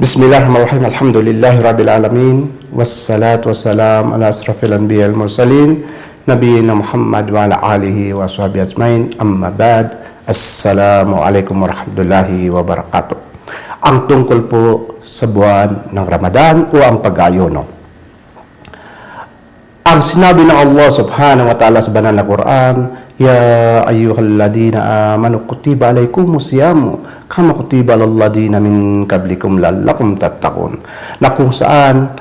Bismillahirrahmanirrahim. Alhamdulillahi Rabbil Alamin. Wassalatu wassalam ala asrafil anbiya al mursalin. Nabiyina Muhammad wa ala alihi wa sahbihi ajmain. Amma ba'd. Assalamu alaikum warahmatullahi wabarakatuh. Ang tungkol po sa buwan ng Ramadan o ang pag-ayuno. Ang sinabi ng Allah subhanahu wa ta'ala sa banal na Quran, Ya ayyuhalladina amanu kutiba alaykumus siyamu kama kutiba lalladina min kablikum lalakum tattakun. Na kung saan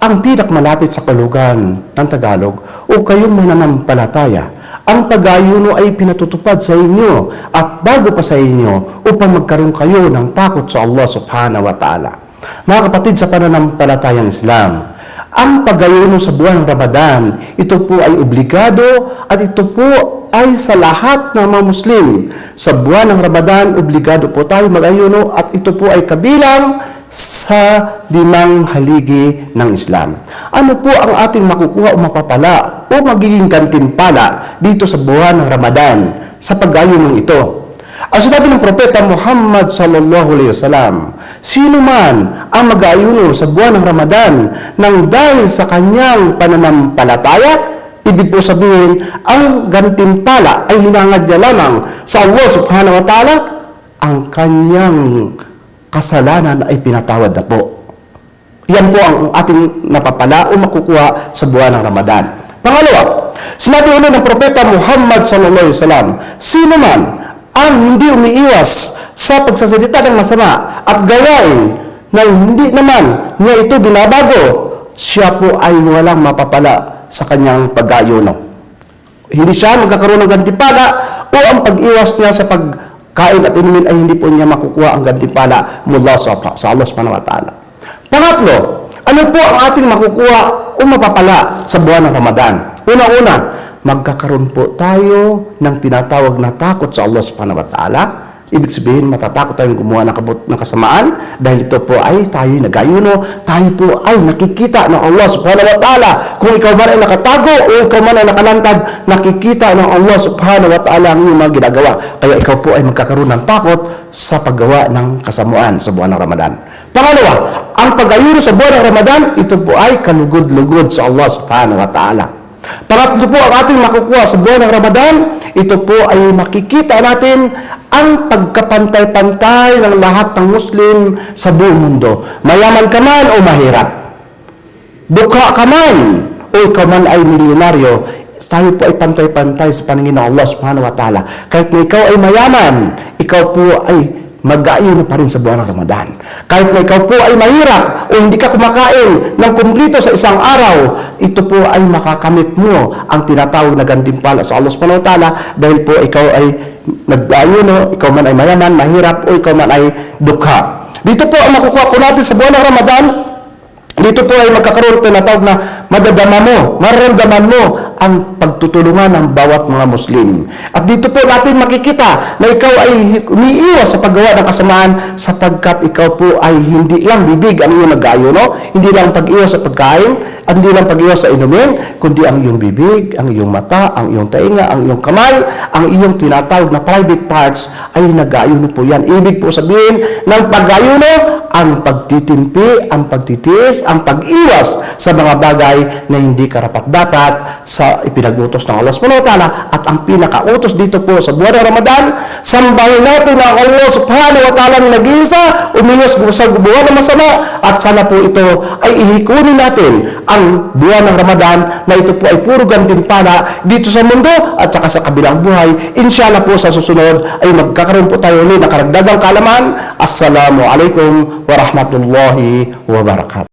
ang pinak malapit sa kalugan ng Tagalog o kayong mananampalataya, ang pag-ayuno ay pinatutupad sa inyo at bago pa sa inyo upang magkaroon kayo ng takot sa Allah subhanahu wa ta'ala. Mga kapatid sa pananampalatayang Islam, ang pag-ayuno sa buwan ng Ramadan, ito po ay obligado at ito po ay sa lahat ng mga Muslim. Sa buwan ng Ramadan, obligado po tayo mag-ayuno at ito po ay kabilang sa limang haligi ng Islam. Ano po ang ating makukuha o mapapala o magiging gantimpala dito sa buwan ng Ramadan sa pag-ayuno ito? Ang sinabi ng Propeta Muhammad sallallahu alaihi wasallam, sino man ang mag-aayuno sa buwan ng Ramadan nang dahil sa kanyang pananampalataya, ibig po sabihin, ang gantimpala ay hinangad niya lamang sa Allah subhanahu wa ta'ala, ang kanyang kasalanan ay pinatawad na po. Yan po ang ating napapala o makukuha sa buwan ng Ramadan. Pangalawa, sinabi ulit ng Propeta Muhammad sallallahu alaihi wasallam, sino man ang hindi umiiwas sa pagsasalita ng masama at gawain na hindi naman niya ito binabago, siya po ay walang mapapala sa kanyang pag-ayuno. Hindi siya magkakaroon ng gantimpala o ang pag-iwas niya sa pagkain at inumin ay hindi po niya makukuha ang gantimpala mula sa, sa Allah subhanahu wa ta'ala. Pangatlo, ano po ang ating makukuha o mapapala sa buwan ng Ramadan? Una-una, magkakaroon po tayo ng tinatawag na takot sa Allah subhanahu wa ta'ala. Ibig sabihin, matatakot tayong gumawa ng, kabut ng kasamaan dahil ito po ay tayo nagayuno, tayo po ay nakikita ng Allah subhanahu wa ta'ala. Kung ikaw man ay nakatago o ikaw man ay nakalantad, nakikita ng Allah subhanahu wa ta'ala ang iyong mga ginagawa. Kaya ikaw po ay magkakaroon ng takot sa paggawa ng kasamuan sa buwan ng Ramadan. Pangalawa, ang pag-ayuno sa buwan ng Ramadan, ito po ay kalugod-lugod sa Allah subhanahu wa ta'ala. Pangatlo po ang ating makukuha sa buwan ng Ramadan, ito po ay makikita natin ang pagkapantay-pantay ng lahat ng Muslim sa buong mundo. Mayaman ka man o mahirap. Dukha ka man o ikaw man ay milyonaryo, tayo po ay pantay-pantay sa paningin ng Allah subhanahu wa ta'ala. Kahit na ikaw ay mayaman, ikaw po ay mag-aayuno pa rin sa buwan ng Ramadan. Kahit na ikaw po ay mahirap o hindi ka kumakain ng kumplito sa isang araw, ito po ay makakamit mo ang tinatawag na gantimpala sa Allah subhanahu ta'ala dahil po ikaw ay nag-ayuno, ikaw man ay mayaman, mahirap o ikaw man ay dukha. Dito po ang makukuha po natin sa buwan ng Ramadan, dito po ay magkakaroon po na tawag na madadama mo, mararamdaman mo ang pagtutulungan ng bawat mga Muslim. At dito po natin makikita na ikaw ay umiiwas sa paggawa ng kasamaan sapagkat ikaw po ay hindi lang bibig ang iyong nag-ayuno, hindi lang pag-iwas sa pagkain, hindi lang pag-iwas sa inumin, kundi ang iyong bibig, ang iyong mata, ang iyong tainga, ang iyong kamay, ang iyong tinatawag na private parts ay nag-ayuno po yan. Ibig po sabihin ng pag-ayuno, ang pagtitimpi, ang pagtitiis, ang pag-iwas sa mga bagay na hindi karapat-dapat sa ipinagutos ng Allah subhanahu wa ta'ala at ang pinakautos dito po sa buwan ng Ramadan, sambahin natin ang Allah subhanahu wa ta'ala na nag-iisa, umiyos sa buwan ng masama at sana po ito ay ihikunin natin ang buwan ng Ramadan na ito po ay puro gantimpala dito sa mundo at saka sa kabilang buhay. Inshallah po sa susunod ay magkakaroon po tayo ulit ng karagdagang kalaman. Assalamu alaikum warahmatullahi wabarakatuh.